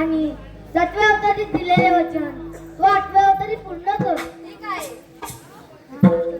आणि सातवे अवतारी दिलेले वचन. तो आठव्या अवतारी पूर्ण कर. ठीक आहे.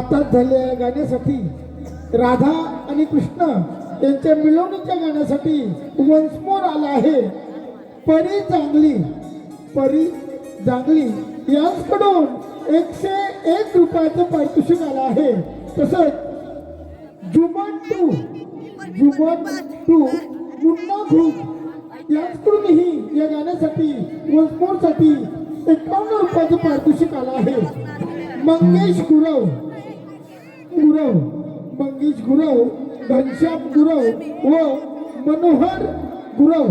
आता झालेल्या गाण्यासाठी. राधा आणि कृष्ण यांच्या मिळवणीच्या गाण्यासाठी वन्समोर आला आहे. परी चांगली परी जांगली यांकडून एकशे एक रुपयाचं पारितोषिक आलं आहे. तसंच Juman two Juman two Munna group यांकडूनही या गाण्यासाठी वन्समोरसाठी एकावन्न रुपयाचं पारितोषिक आलं आहे. मंगेश गुरव गुरव मंगेश गुरव घनश्याम गुरव व मनोहर गुरव.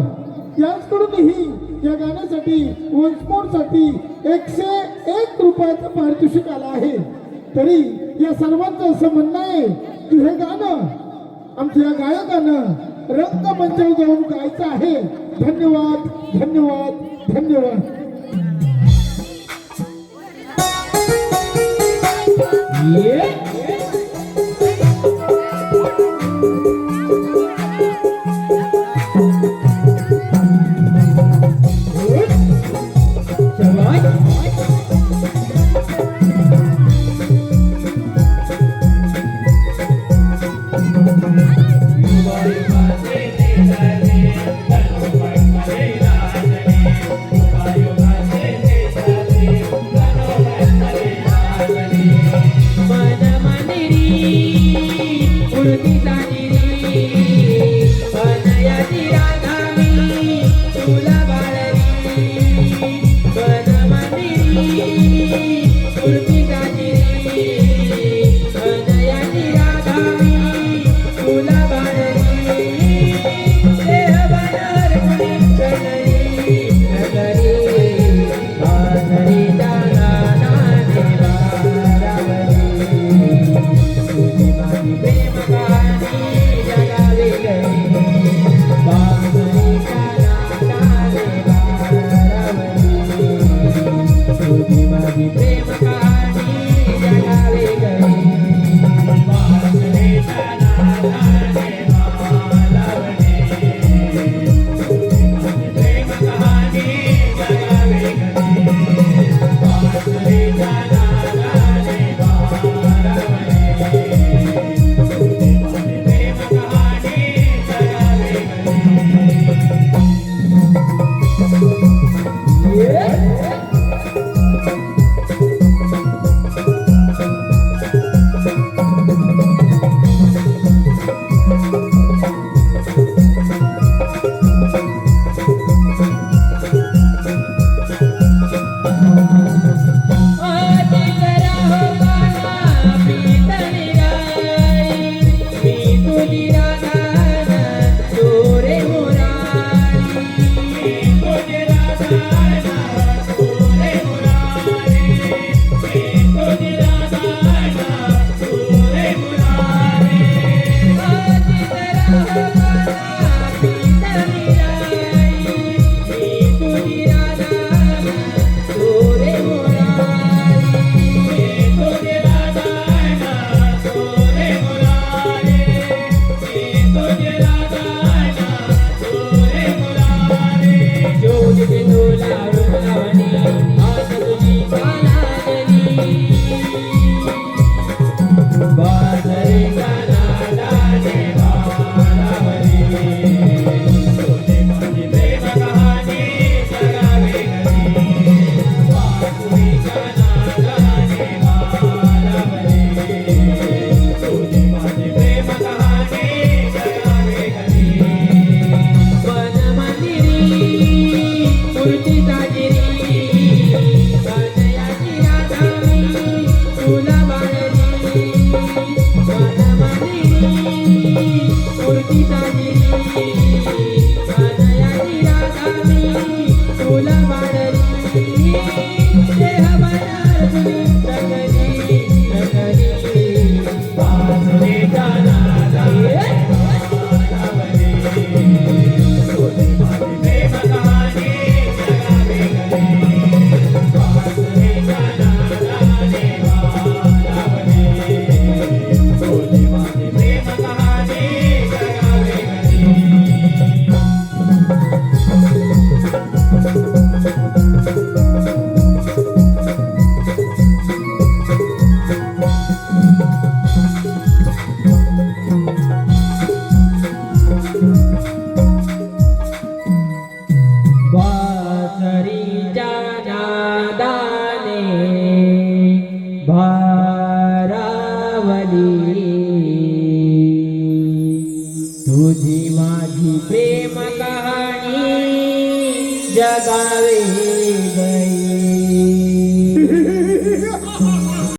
यांच्याकडूनही या गाण्यासाठी साठी एकशे एक रुपयाचं पारितोषिक आलं आहे. तरी या सर्वांचं असं म्हणणं आहे की हे गाणं आमच्या या गायकानं रंगमंचावर जाऊन गायचं आहे. धन्यवाद धन्यवाद धन्यवाद. Yeah. Yeah. Kulama দাদা